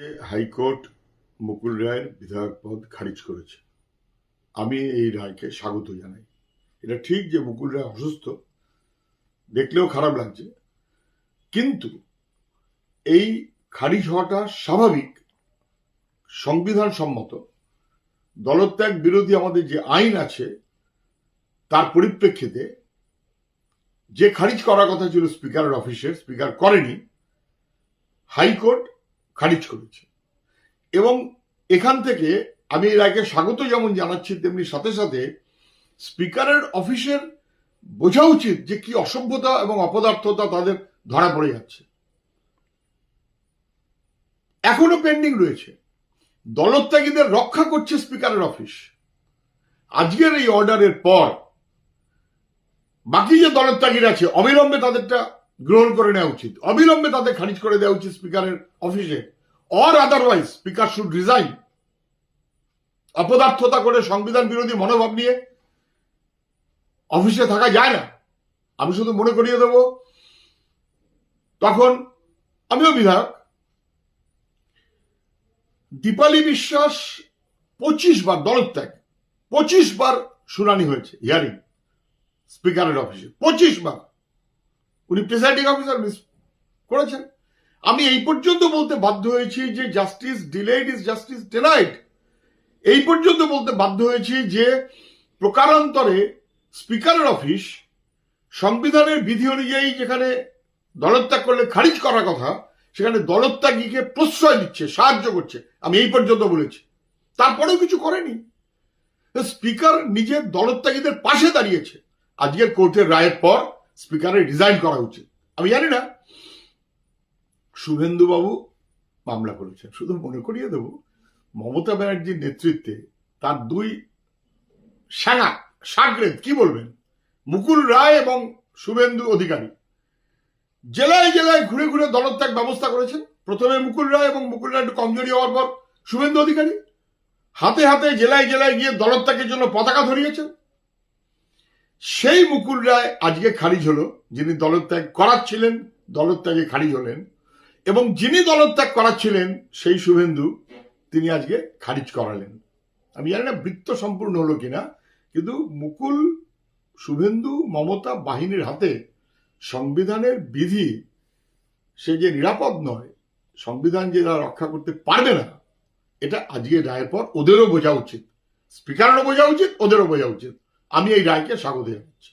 High court মুকুল রায়ের বিধায়ক পদ খারিজ করেছে। আমি এই রায়কে স্বাগত জানাই। এটা ঠিক যে মুকুল রায় অসুস্থ, দেখলেও খারাপ লাগছে। কিন্তু এই খারিজ হওয়াটা স্বাভাবিক সংবিধান সম্মত দলত্যাগ বিরোধী আমাদের যে আইন আছে, তার পরিপ্রেক্ষিতে যে খারিজ করার কথা ছিল স্পিকারের অফিসে, স্পিকার করেনি, হাইকোর্ট খারিজ করেছে এবং এখান থেকে আমি এর আগে স্বাগত যেমন জানাচ্ছি, তেমনি সাথে সাথে স্পিকারের অফিসের বোঝা উচিত যে কি অসভ্যতা এবং অপদার্থতা তাদের ধরা পড়ে যাচ্ছে। এখনও পেন্ডিং রয়েছে। দলত্যাগীদের রক্ষা করছে স্পিকারের অফিস। আজকের এই অর্ডারের পর বাকি যে দলত্যাগীরা আছে, অবিলম্বে তাদেরটা গ্রহণ করে নেওয়া উচিত। অবিলম্বে তাদের খারিজ করে দেওয়া উচিত স্পিকারের অফিসে। Or otherwise speaker should resign অপদার্থতা করে সংবিধান বিরোধী মনোভাব নিয়ে অফিসে থাকা যায় না। আমি শুধু মনে করিয়ে দেব, তখন আমিও বিধায়ক, দীপালি বিশ্বাস পঁচিশ বার দলত্যাগ পঁচিশ বার শুনানি হয়েছে হিয়ারিং স্পিকারের অফিসে, পঁচিশ বার। উনি প্রিসাইডিং অফিসার মিস করেছেন। আমি এই পর্যন্ত বলতে বাধ্য হয়েছি যে justice delayed is justice denied এই পর্যন্ত বলতে বাধ্য হয়েছি যে প্রকারান্তরে স্পিকারের অফিস সংবিধানের বিধি অনুযায়ী যেখানে দলত্যাগ করলে খারিজ করার কথা, সেখানে দলত্যাগীকে প্রশ্রয় দিচ্ছে, সাহায্য করছে। আমি এই পর্যন্ত বলেছি। তারপরেও কিছু করেনি। স্পিকার নিজের দলত্যাগীদের পাশে দাঁড়িয়েছে। আজকের কোর্টের রায়ের পর স্পিকারের রিজাইন করা উচিত। আমি জানি না। শুভেন্দু বাবু মামলা করেছেন। শুধু মনে করিয়ে দেব, মমতা ব্যানার্জির নেতৃত্বে তার দুই সাঙা, সাগরেদ, কি বলবেন? মুকুল রায় এবং শুভেন্দু অধিকারী। জেলায় জেলায় ঘুরে ঘুরে দলত্যাগ ব্যবস্থা করেছেন। প্রথমে মুকুল রায় এবং মুকুল রায় একটু কমজোরি হওয়ার পর শুভেন্দু অধিকারী। হাতে হাতে জেলায় জেলায় গিয়ে দলত্যাগের জন্য পতাকা ধরিয়েছেন। সেই মুকুল রায় আজকে খারিজ হলো, যিনি দলত্যাগ করাচ্ছিলেন, দলত্যাগে খারিজ হলেন। এবং যিনি দলত্যাগ করাচ্ছিলেন, সেই শুভেন্দু, তিনি আজকে খারিজ করালেন। আমি জানি না বৃত্ত সম্পূর্ণ হলো কিনা, কিন্তু মুকুল, শুভেন্দু, মমতা বাহিনীর হাতে সংবিধানের বিধি, সে যে নিরাপদ নয়, সংবিধান যে তারা রক্ষা করতে পারবে না, এটা আজকে রায়ের পর ওদেরও বোঝা উচিত। স্পিকারেরও বোঝা উচিত, ওদেরও বোঝা উচিত। আমি এই রায়কে স্বাগত জানাচ্ছি।